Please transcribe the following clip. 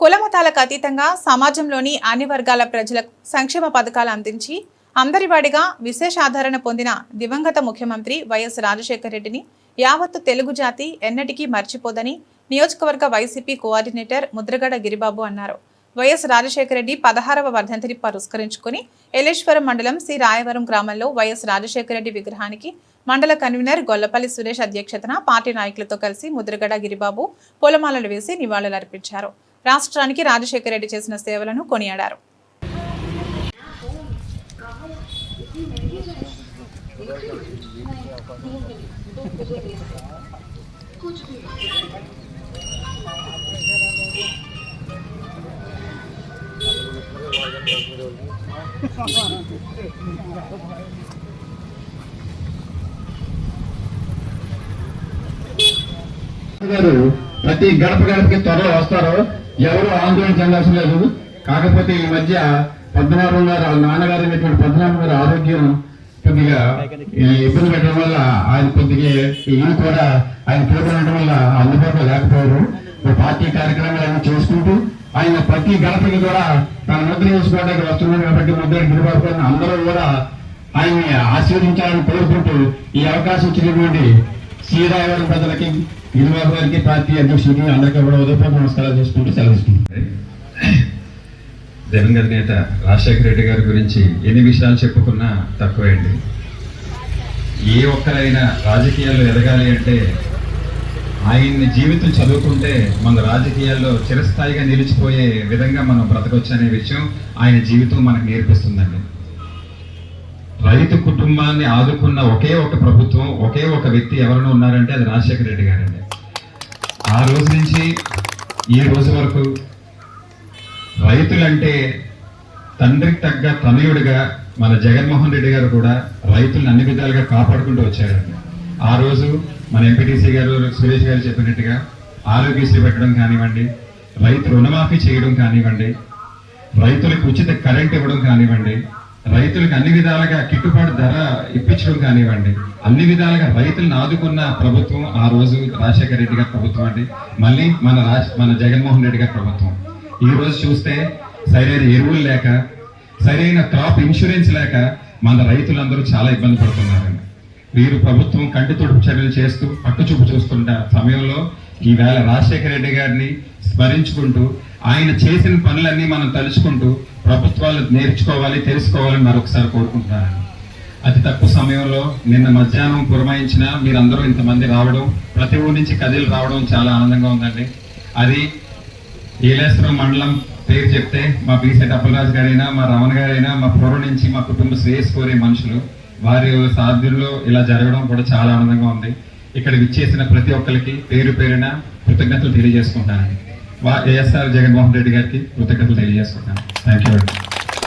కులమతాలకు అతీతంగా సమాజంలోని అన్ని వర్గాల ప్రజలకు సంక్షేమ పథకాలు అందించి అందరివాడిగా విశేష ఆదరణ పొందిన దివంగత ముఖ్యమంత్రి వైఎస్ రాజశేఖర రెడ్డిని యావత్తు తెలుగు జాతి ఎన్నటికీ మర్చిపోదని నియోజకవర్గ వైసీపీ కోఆర్డినేటర్ ముద్రగడ గిరిబాబు అన్నారు. వైఎస్ రాజశేఖర రెడ్డి పదహారవ వర్ధంతిని పురస్కరించుకుని ఎలేశ్వరం మండలం శ్రీ రాయవరం గ్రామంలో వైఎస్ రాజశేఖర రెడ్డి విగ్రహానికి మండల కన్వీనర్ గొల్లపల్లి సురేష్ అధ్యక్షతన పార్టీ నాయకులతో కలిసి ముద్రగడ గిరిబాబు పూలమాలలు వేసి నివాళులర్పించారు. రాష్ట్రానికి రాజశేఖర రెడ్డి చేసిన సేవలను కొనియాడారు. ప్రతి గడప గడపకి త్వరలో వస్తారు. ఎవరు ఆందోళన చెందాల్సిన లేదు. కాకపోతే ఈ మధ్య పద్మనాభం గారు వాళ్ళ నాన్నగారు అయినటువంటి పద్మనాభం గారి ఆరోగ్యం కొద్దిగా ఇబ్బంది పెట్టడం వల్ల ఆయన కొద్దిగా ఈయన కూడా ఆయన పోటీ వల్ల అందుబాటులో లేకపోయారు. పార్టీ కార్యక్రమాలు చేసుకుంటూ ఆయన ప్రతి గడపకి కూడా తన ముద్ర చేసుకోవడానికి వస్తున్నాడు కాబట్టి ముద్ర గిరిబాబు అందరూ కూడా ఆయన్ని ఆశీర్వదించాలని కోరుకుంటూ ఈ అవకాశం ఇచ్చినటువంటి శ్రీరాయవరం ప్రజలకి గిరిబాబు గారికి పార్టీ అధ్యక్షుడికి అందరికీ కూడా ఉదయపూర్వ నమస్కారాలు చేసుకుంటూ సెలవు దివంగత నేత రాజశేఖర రెడ్డి గారి గురించి ఎన్ని విషయాలు చెప్పుకున్నా తక్కువే అండి ఏ ఒక్కరైనా రాజకీయాల్లో ఎదగాలి అంటే ఆయన్ని జీవితం చదువుకుంటే మన రాజకీయాల్లో చిరస్థాయిగా నిలిచిపోయే విధంగా మనం బ్రతకొచ్చు అనే విషయం ఆయన జీవితం మనకు నేర్పిస్తుందండి. రైతు కుటుంబాన్ని ఆదుకున్న ఒకే ఒక ప్రభుత్వం ఒకే ఒక వ్యక్తి ఎవరైనా ఉన్నారంటే అది రాజశేఖర రెడ్డి గారండి. ఆ రోజు నుంచి ఈ రోజు వరకు రైతులంటే తండ్రికి తగ్గ తనయుడిగా మన జగన్మోహన్ రెడ్డి గారు కూడా రైతులను అన్ని విధాలుగా కాపాడుకుంటూ వచ్చారండి. ఆ రోజు మన ఎంపీటీసీ గారు సురేష్ గారు చెప్పినట్టుగా ఆరోగ్యశ్రీ పెట్టడం కానివ్వండి రైతు రుణమాఫీ చేయడం కానివ్వండి రైతులకు ఉచిత కరెంట్ ఇవ్వడం కానివ్వండి రైతులకు అన్ని విధాలుగా గిట్టుబాటు ధర ఇప్పించడం కానివ్వండి అన్ని విధాలుగా రైతులను ఆదుకున్న ప్రభుత్వం ఆ రోజు రాజశేఖర రెడ్డి గారి ప్రభుత్వం అండి. మళ్ళీ మన రాజ్ మన జగన్మోహన్ రెడ్డి గారి ప్రభుత్వం. ఈ రోజు చూస్తే సరైన ఎరువులు లేక సరైన క్రాప్ ఇన్సూరెన్స్ లేక మన రైతులందరూ చాలా ఇబ్బంది పడుతున్నారండి. వీరు ప్రభుత్వం కంటి తుడుపు చర్యలు చేస్తూ పట్టుచూపు చూస్తుంట సమయంలో ఈవేళ రాజశేఖర రెడ్డి గారిని స్మరించుకుంటూ ఆయన చేసిన పనులన్నీ మనం తలుచుకుంటూ ప్రభుత్వాలు నేర్చుకోవాలి తెలుసుకోవాలని మరొకసారి కోరుకుంటున్నారండి అతి తక్కువ సమయంలో నిన్న మధ్యాహ్నం పురమాయించిన మీరందరూ ఇంతమంది రావడం ప్రతి ఊరి నుంచి కదిలు రావడం చాలా ఆనందంగా ఉందండి. అది ఏలేశ్వరం మండలం పేరు చెప్తే మా బీసెట్ అప్పలరాజు గారైనా మా రమణ గారైనా మా పూర్వం నుంచి మా కుటుంబ శ్రేయస్ కోరే మనుషులు. వారి సాధ్యుల్లో ఇలా జరగడం కూడా చాలా ఆనందంగా ఉంది. ఇక్కడ విచ్చేసిన ప్రతి ఒక్కరికి పేరు పేరున కృతజ్ఞతలు తెలియజేసుకుంటానండి. వా ఏఎస్ఆర్ జగన్మోహన్ రెడ్డి గారికి కృతజ్ఞతలు తెలియజేసుకుంటాను థ్యాంక్ యూ